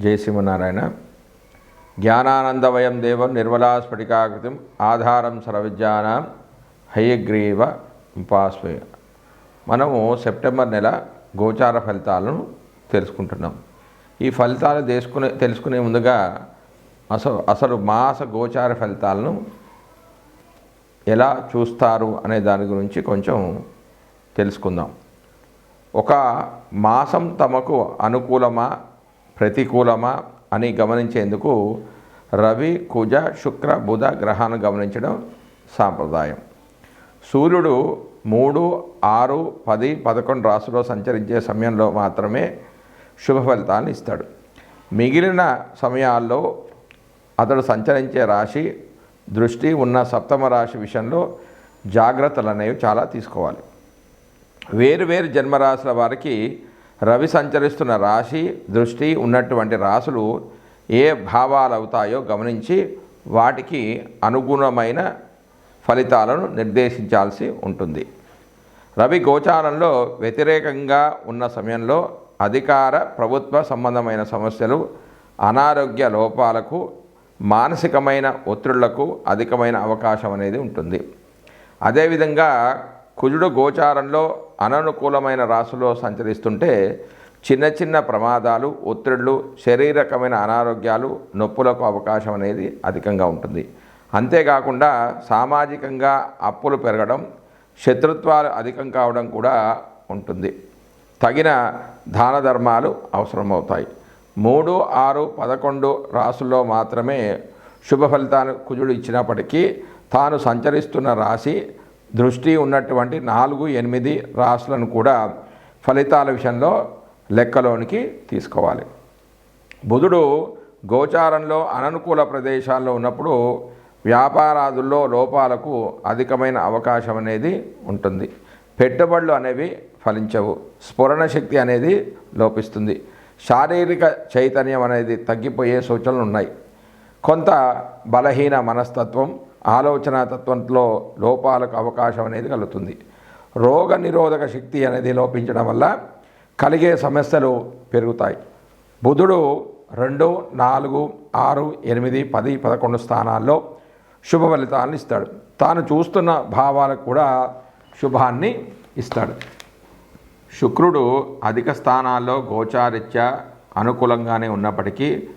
జయసింహనారాయణ జ్ఞానానందవయం దేవం నిర్మలా స్ఫటికాకృతిం ఆధారం సర్వవిద్యానాం హయగ్రీవ ఉపాస్మయ మనము సెప్టెంబర్ నెల గోచార ఫలితాలను తెలుసుకుంటున్నాం. ఈ ఫలితాలు తెలుసుకునే తెలుసుకునే ముందుగా అసలు అసలు మాస గోచార ఫలితాలను ఎలా చూస్తారు అనే దాని గురించి కొంచెం తెలుసుకుందాం. ఒక మాసం తమకు అనుకూలమా ప్రతికూలమా అని గమనించేందుకు రవి కుజ శుక్ర బుధ గ్రహాన్ని గమనించడం సాంప్రదాయం. సూర్యుడు మూడు ఆరు పది పదకొండు రాసులో సంచరించే సమయంలో మాత్రమే శుభ ఫలితాలను ఇస్తాడు. మిగిలిన సమయాల్లో అతడు సంచరించే రాశి దృష్టి ఉన్న సప్తమ రాశి విషయంలో జాగ్రత్తలు అనేవి చాలా తీసుకోవాలి. వేరు వేరు జన్మరాశుల వారికి రవి సంచరిస్తున్న రాశి దృష్టి ఉన్నటువంటి రాశులు ఏ భావాలు అవుతాయో గమనించి వాటికి అనుగుణమైన ఫలితాలను నిర్దేశించాల్సి ఉంటుంది. రవి గోచారంలో వ్యతిరేకంగా ఉన్న సమయంలో అధికార ప్రభుత్వ సంబంధమైన సమస్యలు అనారోగ్య లోపాలకు మానసికమైన ఒత్తిళ్ళకు అధికమైన అవకాశం అనేది ఉంటుంది. అదేవిధంగా కుజుడు గోచారంలో అననుకూలమైన రాశిలో సంచరిస్తుంటే చిన్న చిన్న ప్రమాదాలు ఒత్తిళ్ళు శరీరకమైన అనారోగ్యాలు నొప్పులకు అవకాశం అనేది అధికంగా ఉంటుంది. అంతేకాకుండా సామాజికంగా అప్పులు పెరగడం శత్రుత్వాలు అధికం కావడం కూడా ఉంటుంది. తగిన దాన ధర్మాలు అవసరమవుతాయి. మూడు ఆరు పదకొండు రాసుల్లో మాత్రమే శుభ ఫలితాలు కుజుడు ఇచ్చినప్పటికీ తాను సంచరిస్తున్న రాశి దృష్టి ఉన్నటువంటి నాలుగు ఎనిమిది రాసులను కూడా ఫలితాల విషయంలో లెక్కలోనికి తీసుకోవాలి. బుధుడు గోచారంలో అననుకూల ప్రదేశాల్లో ఉన్నప్పుడు వ్యాపారాదుల్లో లోపాలకు అధికమైన అవకాశం అనేది ఉంటుంది. పెట్టుబడులు అనేవి ఫలించవు. స్ఫురణ శక్తి అనేది లోపిస్తుంది. శారీరక చైతన్యం అనేది తగ్గిపోయే సూచనలు ఉన్నాయి. కొంత బలహీన మనస్తత్వం ఆలోచన తత్వంలో లోపాలకు అవకాశం అనేది కలుగుతుంది. రోగ నిరోధక శక్తి అనేది లోపించడం వల్ల కలిగే సమస్యలు పెరుగుతాయి. బుధుడు రెండు నాలుగు ఆరు ఎనిమిది పది పదకొండు స్థానాల్లో శుభ ఫలితాలను ఇస్తాడు. తాను చూస్తున్న భావాలకు కూడా శుభాన్ని ఇస్తాడు. శుక్రుడు అధిక స్థానాల్లో గోచారిత్య అనుకూలంగానే ఉన్నప్పటికీ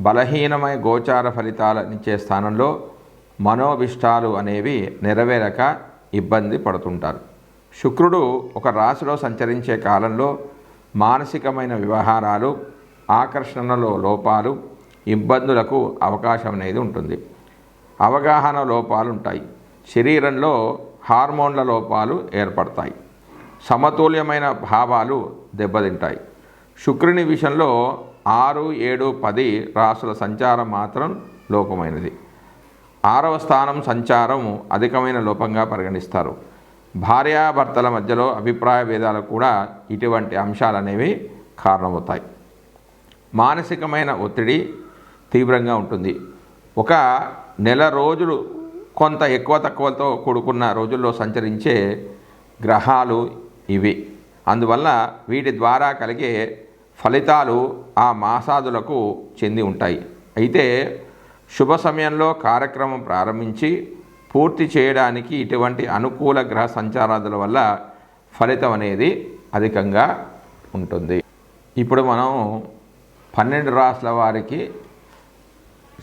బలహీనమైన గోచార ఫలితాలనిచ్చే స్థానంలో మనోభిష్టాలు అనేవి నెరవేరక ఇబ్బంది పడుతుంటారు. శుక్రుడు ఒక రాశిలో సంచరించే కాలంలో మానసికమైన వ్యవహారాలు ఆకర్షణలో లోపాలు ఇబ్బందులకు అవకాశం అనేది ఉంటుంది. అవగాహన లోపాలు ఉంటాయి శరీరంలో హార్మోన్ల లోపాలు ఏర్పడతాయి. సమతుల్యమైన భావాలు దెబ్బతింటాయి. శుక్రుని విషయంలో ఆరు ఏడు పది రాసుల సంచారం మాత్రం లోపమైనది. ఆరవ స్థానం సంచారం అధికమైన లోపంగా పరిగణిస్తారు. భార్యాభర్తల మధ్యలో అభిప్రాయ భేదాలు కూడా ఇటువంటి అంశాలు అనేవి కారణమవుతాయి. మానసికమైన ఒత్తిడి తీవ్రంగా ఉంటుంది. ఒక నెల రోజులు కొంత ఎక్కువ తక్కువతో కూడుకున్న రోజుల్లో సంచరించే గ్రహాలు ఇవి. అందువల్ల వీటి ద్వారా కలిగే ఫలితాలు ఆ మాసాదులకు చెంది ఉంటాయి. అయితే శుభ సమయంలో కార్యక్రమం ప్రారంభించి పూర్తి చేయడానికి ఇటువంటి అనుకూల గ్రహ సంచారాదుల వల్ల ఫలితం అనేది అధికంగా ఉంటుంది. ఇప్పుడు మనం పన్నెండు రాసుల వారికి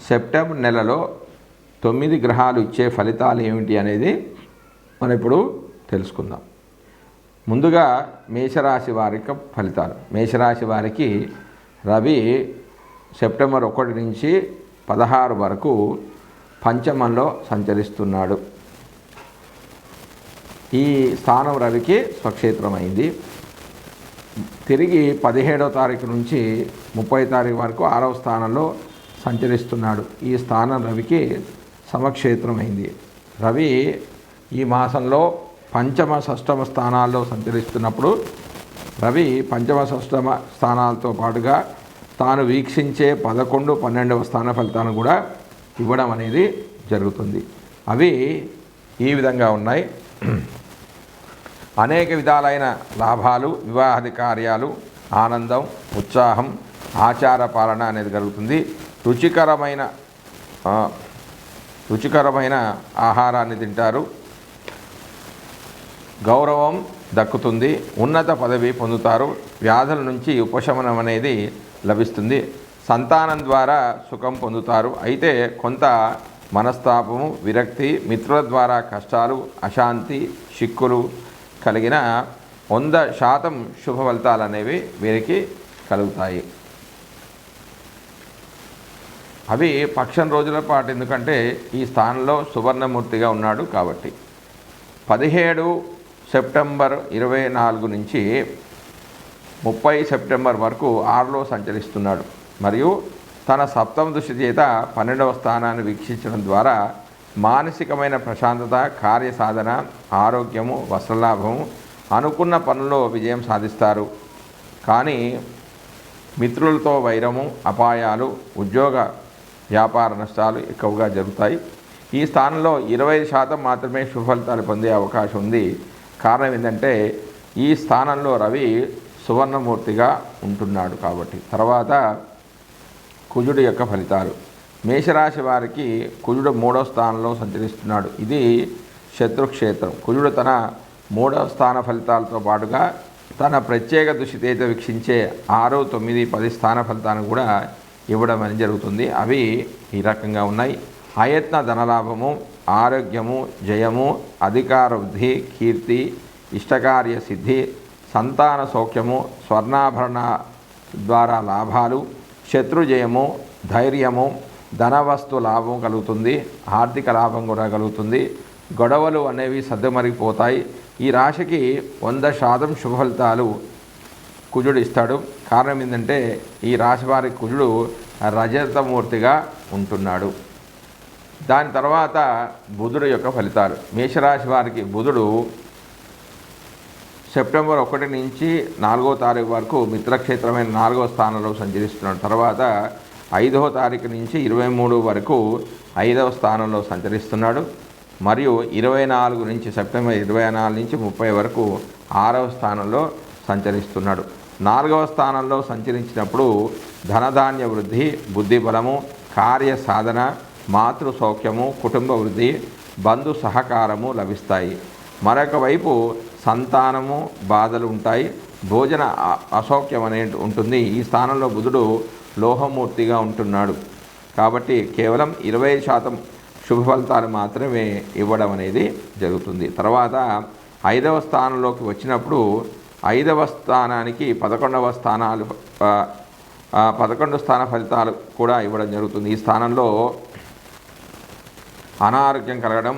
సెప్టెంబర్ నెలలో తొమ్మిది గ్రహాలు ఇచ్చే ఫలితాలు ఏమిటి అనేది మనం ఇప్పుడు తెలుసుకుందాం. ముందుగా మేషరాశి వారికి ఫలితాలు. మేషరాశి వారికి రవి సెప్టెంబర్ ఒకటి నుంచి పదహారు వరకు పంచమంలో సంచరిస్తున్నాడు. ఈ స్థానం రవికి స్వక్షేత్రమైంది. తిరిగి పదిహేడవ తారీఖు నుంచి ముప్పై తారీఖు వరకు ఆరవ స్థానంలో సంచరిస్తున్నాడు. ఈ స్థానం రవికి సమక్షేత్రమైంది. రవి ఈ మాసంలో పంచమ షష్టమ స్థానాల్లో సంచరిస్తున్నప్పుడు రవి పంచమ షష్టమ స్థానాలతో పాటుగా తాను వీక్షించే పదకొండు పన్నెండవ స్థాన ఫలితాలను కూడా ఇవ్వడం అనేది జరుగుతుంది. అవి ఈ విధంగా ఉన్నాయి. అనేక విధాలైన లాభాలు వివాహాది కార్యాలు ఆనందం ఉత్సాహం ఆచార పాలన అనేది కలుగుతుంది రుచికరమైన రుచికరమైన ఆహారాన్ని తింటారు. గౌరవం దక్కుతుంది. ఉన్నత పదవి పొందుతారు. వ్యాధుల నుంచి ఉపశమనం అనేది లభిస్తుంది. సంతానం ద్వారా సుఖం పొందుతారు. అయితే కొంత మనస్తాపము విరక్తి మిత్రుల ద్వారా కష్టాలు అశాంతి చిక్కులు కలిగిన వంద శాతం శుభ ఫలితాలు అనేవి వీరికి కలుగుతాయి. అవి పక్షం రోజుల పాటు ఎందుకంటే ఈ స్థానంలో సువర్ణమూర్తిగా ఉన్నాడు కాబట్టి. పదిహేడు సెప్టెంబర్ ఇరవై నాలుగు నుంచి ముప్పై సెప్టెంబర్ వరకు ఆరులో సంచరిస్తున్నాడు. మరియు తన సప్తమ దృష్టి చేత పన్నెండవ స్థానాన్ని వీక్షించడం ద్వారా మానసికమైన ప్రశాంతత కార్యసాధన ఆరోగ్యము వస్త్రలాభము అనుకున్న పనుల్లో విజయం సాధిస్తారు. కానీ మిత్రులతో వైరము అపాయాలు ఉద్యోగ వ్యాపార నష్టాలు ఎక్కువగా జరుగుతాయి. ఈ స్థానంలో ఇరవై శాతం మాత్రమే సుఫలితాలు పొందే అవకాశం ఉంది. కారణం ఏంటంటే ఈ స్థానంలో రవి సువర్ణమూర్తిగా ఉంటున్నాడు కాబట్టి. తర్వాత కుజుడు యొక్క ఫలితాలు. మేషరాశి వారికి కుజుడు మూడో స్థానంలో సంచరిస్తున్నాడు. ఇది శత్రుక్షేత్రం. కుజుడు తన మూడవ స్థాన ఫలితాలతో పాటుగా తన ప్రత్యేక దృష్టితేత వీక్షించే ఆరు తొమ్మిది పది స్థాన ఫలితాలను కూడా ఇవ్వడం అనేది జరుగుతుంది. అవి ఈ రకంగా ఉన్నాయి. అయత్న ధనలాభము ఆరోగ్యము జయము అధికార వృద్ధి కీర్తి ఇష్టకార్య సిద్ధి సంతాన సౌఖ్యము స్వర్ణాభరణ ద్వారా లాభాలు శత్రుజయము ధైర్యము ధనవస్తు లాభం కలుగుతుంది ఆర్థిక లాభం కూడా కలుగుతుంది. గొడవలు అనేవి సర్దుమరిగిపోతాయి ఈ రాశికి వంద శాతం శుభఫలితాలు కుజుడు ఇస్తాడు. కారణం ఏంటంటే ఈ రాశి వారి కుజుడు రజతమూర్తిగా ఉంటున్నాడు. దాని తర్వాత బుధుడు యొక్క ఫలితాలు. మేషరాశి వారికి బుధుడు సెప్టెంబర్ ఒకటి నుంచి నాలుగో తారీఖు వరకు మిత్రక్షేత్రమైన నాలుగో స్థానంలో సంచరిస్తున్నాడు తర్వాత ఐదవ తారీఖు నుంచి ఇరవై మూడు వరకు ఐదవ స్థానంలో సంచరిస్తున్నాడు. మరియు ఇరవై నాలుగు నుంచి సెప్టెంబర్ ఇరవై నాలుగు నుంచి ముప్పై వరకు ఆరవ స్థానంలో సంచరిస్తున్నాడు. నాలుగవ స్థానంలో సంచరించినప్పుడు ధనధాన్య వృద్ధి బుద్ధి బలము కార్య సాధన మాతృ సౌఖ్యము కుటుంబ వృద్ధి బంధు సహకారము లభిస్తాయి. మరొక వైపు సంతానము బాధలు ఉంటాయి. భోజన అసౌఖ్యం అనేది ఉంటుంది. ఈ స్థానంలో బుధుడు లోహమూర్తిగా ఉంటున్నాడు. కాబట్టి కేవలం ఇరవై శాతం శుభ ఫలితాలు మాత్రమే ఇవ్వడం అనేది జరుగుతుంది. తర్వాత ఐదవ స్థానంలోకి వచ్చినప్పుడు ఐదవ స్థానానికి పదకొండవ స్థానాలు పదకొండు స్థాన ఫలితాలు కూడా ఇవ్వడం జరుగుతుంది. ఈ స్థానంలో అనారోగ్యం కలగడం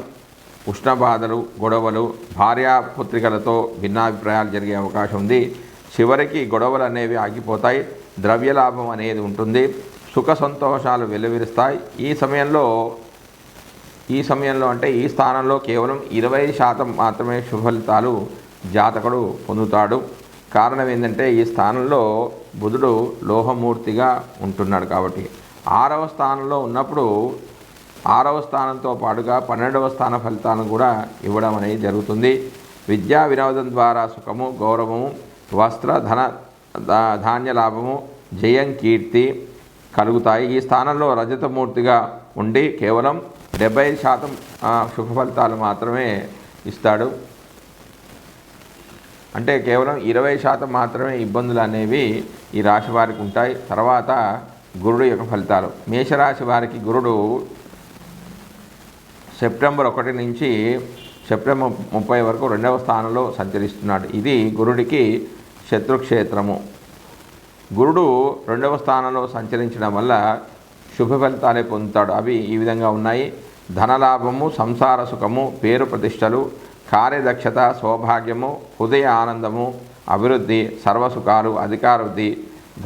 ఉష్ణ బాధలు గొడవలు భార్యాపుత్రికలతో భిన్నాభిప్రాయాలు జరిగే అవకాశం ఉంది. చివరికి గొడవలు అనేవి ఆగిపోతాయి. ద్రవ్యలాభం అనేది ఉంటుంది. సుఖ సంతోషాలు వెలువరిస్తాయి ఈ సమయంలో ఈ సమయంలో అంటే ఈ స్థానంలో కేవలం ఇరవై శాతం మాత్రమే శుఫలితాలు జాతకుడు పొందుతాడు. కారణం ఏంటంటే ఈ స్థానంలో బుధుడు లోహమూర్తిగా ఉంటున్నాడు కాబట్టి. ఆరవ స్థానంలో ఉన్నప్పుడు ఆరవ స్థానంతో పాటుగా పన్నెండవ స్థాన ఫలితాలను కూడా ఇవ్వడం అనేది జరుగుతుంది. విద్యా వినోదం ద్వారా సుఖము గౌరవము వస్త్ర ధన ధాన్య లాభము జయం కీర్తి కలుగుతాయి. ఈ స్థానంలో రజతమూర్తిగా ఉండి కేవలం డెబ్బై శాతం శుభ ఫలితాలు మాత్రమే ఇస్తాడు. అంటే కేవలం ఇరవై శాతం మాత్రమే ఇబ్బందులు అనేవి ఈ రాశి వారికి ఉంటాయి. తర్వాత గురుడు యొక్క ఫలితాలు. మేషరాశి వారికి గురుడు సెప్టెంబర్ ఒకటి నుంచి సెప్టెంబర్ ముప్పై వరకు రెండవ స్థానంలో సంచరిస్తున్నాడు. ఇది గురుడికి శత్రుక్షేత్రము. గురుడు రెండవ స్థానంలో సంచరించడం వల్ల శుభ ఫలితాలే పొందుతాడు. అవి ఈ విధంగా ఉన్నాయి. ధనలాభము సంసార సుఖము పేరు ప్రతిష్టలు కార్యదక్షత సౌభాగ్యము హృదయ ఆనందము అభివృద్ధి సర్వసుఖాలు అధికారవృద్ధి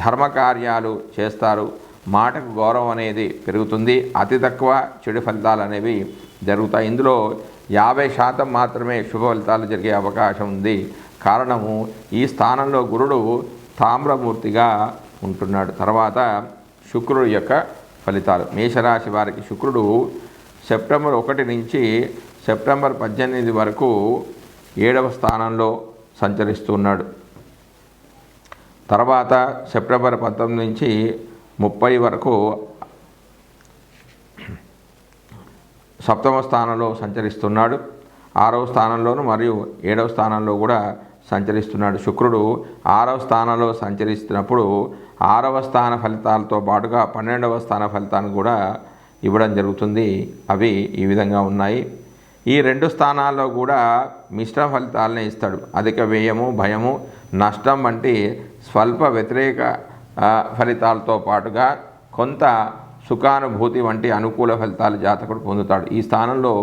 ధర్మకార్యాలు చేస్తారు. మాటకు గౌరవం అనేది పెరుగుతుంది. అతి తక్కువ చెడు ఫలితాలు అనేవి జరుగుతాయి. ఇందులో యాభై శాతం మాత్రమే శుభ ఫలితాలు జరిగే అవకాశం ఉంది. కారణము ఈ స్థానంలో గురుడు తామ్రమూర్తిగా ఉంటున్నాడు. తర్వాత శుక్రుడు యొక్క ఫలితాలు. మేషరాశి వారికి శుక్రుడు సెప్టెంబర్ ఒకటి నుంచి సెప్టెంబర్ పద్దెనిమిది వరకు ఏడవ స్థానంలో సంచరిస్తున్నాడు. తర్వాత సెప్టెంబర్ పంతొమ్మిది నుంచి ముప్పై వరకు సప్తమ స్థానంలో సంచరిస్తున్నాడు. ఆరవ స్థానంలోను మరియు ఏడవ స్థానంలో కూడా సంచరిస్తున్నాడు. శుక్రుడు ఆరవ స్థానంలో సంచరిస్తున్నప్పుడు ఆరవ స్థాన ఫలితాలతో పాటుగా పన్నెండవ స్థాన ఫలితాన్ని కూడా ఇవ్వడం జరుగుతుంది. అవి ఈ విధంగా ఉన్నాయి. ఈ రెండు స్థానాల్లో కూడా మిశ్రమ ఫలితాలనే ఇస్తాడు. అధిక వ్యయము భయము నష్టం వంటి స్వల్ప వ్యతిరేక ఫలితాలతో పాటుగా కొంత సుఖానుభూతి వంటి అనుకూల ఫలితాలు జాతకుడు పొందుతాడు. ఈ స్థానంలో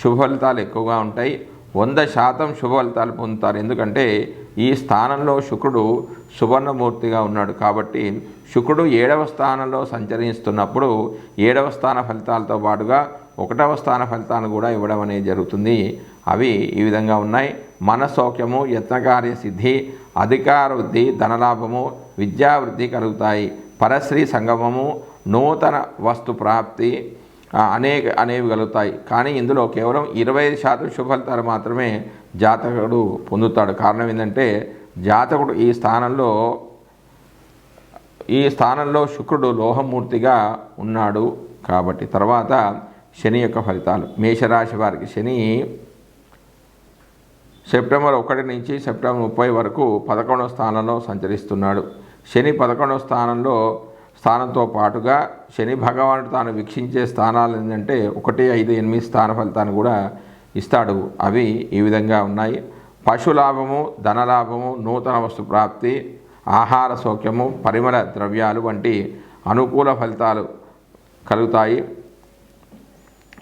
శుభ ఫలితాలు ఎక్కువగా ఉంటాయి. వంద శాతం శుభ ఫలితాలు పొందుతారు. ఎందుకంటే ఈ స్థానంలో శుక్రుడు సువర్ణమూర్తిగా ఉన్నాడు కాబట్టి శుక్రుడు ఏడవ స్థానంలో సంచరిస్తున్నప్పుడు ఏడవ స్థాన ఫలితాలతో పాటుగా ఒకటవ స్థాన ఫలితాలు కూడా ఇవ్వడం అనేది జరుగుతుంది. అవి ఈ విధంగా ఉన్నాయి. మనసౌఖ్యము యత్నకార్య సిద్ధి అధికార వృద్ధి ధనలాభము విద్యావృద్ధి కలుగుతాయి. పరశ్రీ సంగమము నూతన వస్తు ప్రాప్తి అనేక అనేవి కలుగుతాయి. కానీ ఇందులో కేవలం ఇరవై ఐదు శాతం శుభలితాలు మాత్రమే జాతకుడు పొందుతాడు. కారణం ఏంటంటే జాతకుడు ఈ స్థానంలో ఈ స్థానంలో శుక్రుడు లోహమూర్తిగా ఉన్నాడు కాబట్టి తర్వాత శని యొక్క ఫలితాలు. మేషరాశి వారికి శని సెప్టెంబర్ ఒకటి నుంచి సెప్టెంబర్ ముప్పై వరకు పదకొండవ స్థానంలో సంచరిస్తున్నాడు. శని పదకొండవ స్థానంలో స్థానంతో పాటుగా శని భగవానుడు తాను వీక్షించే స్థానాలు ఏంటంటే ఒకటి ఐదు ఎనిమిది స్థాన ఫలితాన్ని కూడా ఇస్తాడు. అవి ఈ విధంగా ఉన్నాయి. పశులాభము ధనలాభము నూతన వస్తు ప్రాప్తి ఆహార సౌఖ్యము పరిమళ ద్రవ్యాలు వంటి అనుకూల ఫలితాలు కలుగుతాయి.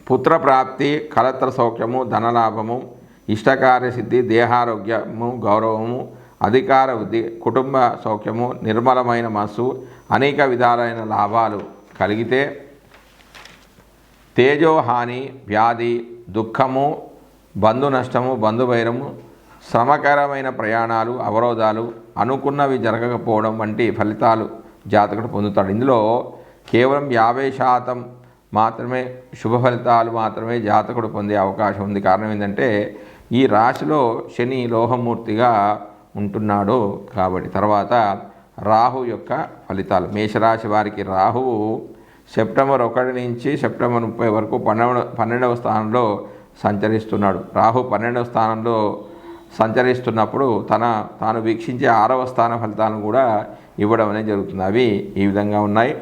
పుత్రప్రాప్తి కలత్ర సౌఖ్యము ధనలాభము ఇష్టకార్య సిద్ధి దేహారోగ్యము గౌరవము అధికార వృద్ధి కుటుంబ సౌఖ్యము నిర్మలమైన మనసు అనేక విధాలైన లాభాలు కలిగితే తేజోహాని వ్యాధి దుఃఖము బంధు నష్టము బంధువైరము శ్రమకరమైన ప్రయాణాలు అవరోధాలు అనుకున్నవి జరగకపోవడం వంటి ఫలితాలు జాతకుడు పొందుతాడు. ఇందులో కేవలం యాభై శాతం మాత్రమే శుభ ఫలితాలు మాత్రమే జాతకుడు పొందే అవకాశం ఉంది. కారణం ఏంటంటే ఈ రాశిలో శని లోహమూర్తిగా ఉంటున్నాడు కాబట్టి తర్వాత రాహు యొక్క ఫలితాలు. మేషరాశి వారికి రాహువు సెప్టెంబర్ ఒకటి నుంచి సెప్టెంబర్ ముప్పై వరకు పన్నెండు పన్నెండవ స్థానంలో సంచరిస్తున్నాడు. రాహు పన్నెండవ స్థానంలో సంచరిస్తున్నప్పుడు తన తాను వీక్షించే ఆరవ స్థాన ఫలితాలను కూడా ఇవ్వడం అనేది జరుగుతుంది. అవి ఈ విధంగా ఉన్నాయి.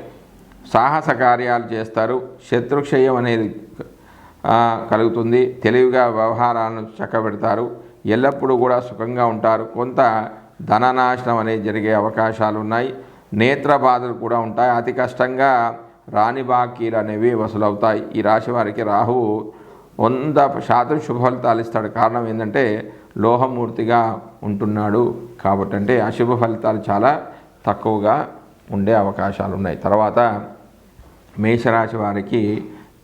సాహస కార్యాలు చేస్తారు. శత్రుక్షయం అనేది కలుగుతుంది. తెలివిగా వ్యవహారాలను చక్కబెడతారు. ఎల్లప్పుడూ కూడా సుఖంగా ఉంటారు. కొంత ధననాశనం అనేది జరిగే అవకాశాలు ఉన్నాయి నేత్ర బాధలు కూడా ఉంటాయి. అతి కష్టంగా రాణి బాకీలు అనేవి వసూలవుతాయి. ఈ రాశి వారికి రాహువు వంద శాతం శుభ ఫలితాలు ఇస్తాడు. కారణం ఏంటంటే లోహమూర్తిగా ఉంటున్నాడు కాబట్టి అంటే అశుభ ఫలితాలు చాలా తక్కువగా ఉండే అవకాశాలు ఉన్నాయి తర్వాత మేషరాశి వారికి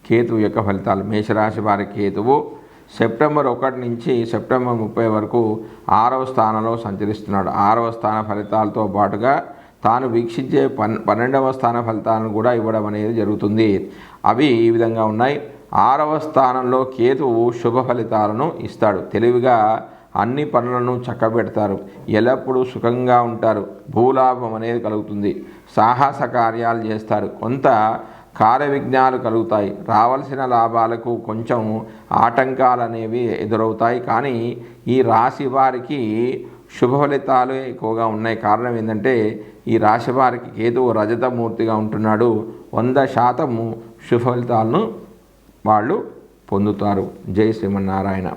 కేతువు యొక్క ఫలితాలు. మేషరాశి వారి కేతువు సెప్టెంబర్ ఒకటి నుంచి సెప్టెంబర్ ముప్పై వరకు ఆరవ స్థానంలో సంచరిస్తున్నాడు. ఆరవ స్థాన ఫలితాలతో పాటుగా తాను వీక్షించే పన్ పన్నెండవ స్థాన ఫలితాలను కూడా ఇవ్వడం అనేది జరుగుతుంది. అవి ఈ విధంగా ఉన్నాయి. ఆరవ స్థానంలో కేతువు శుభ ఫలితాలను ఇస్తాడు. తెలివిగా అన్ని పనులను చక్కబెడతారు. ఎల్లప్పుడూ సుఖంగా ఉంటారు. భూలాభం అనేది కలుగుతుంది. సాహస కార్యాలు చేస్తారు. కొంత కార్యవిఘ్నాలు కలుగుతాయి. రావాల్సిన లాభాలకు కొంచెం ఆటంకాలు అనేవి ఎదురవుతాయి. కానీ ఈ రాశి వారికి శుభ ఫలితాలు ఎక్కువగా ఉన్నాయి. కారణం ఏంటంటే ఈ రాశి వారికి కేతువు రజతమూర్తిగా ఉంటున్నాడు. వంద శాతము శుభ ఫలితాలను వాళ్ళు పొందుతారు. జై శ్రీమన్నారాయణ.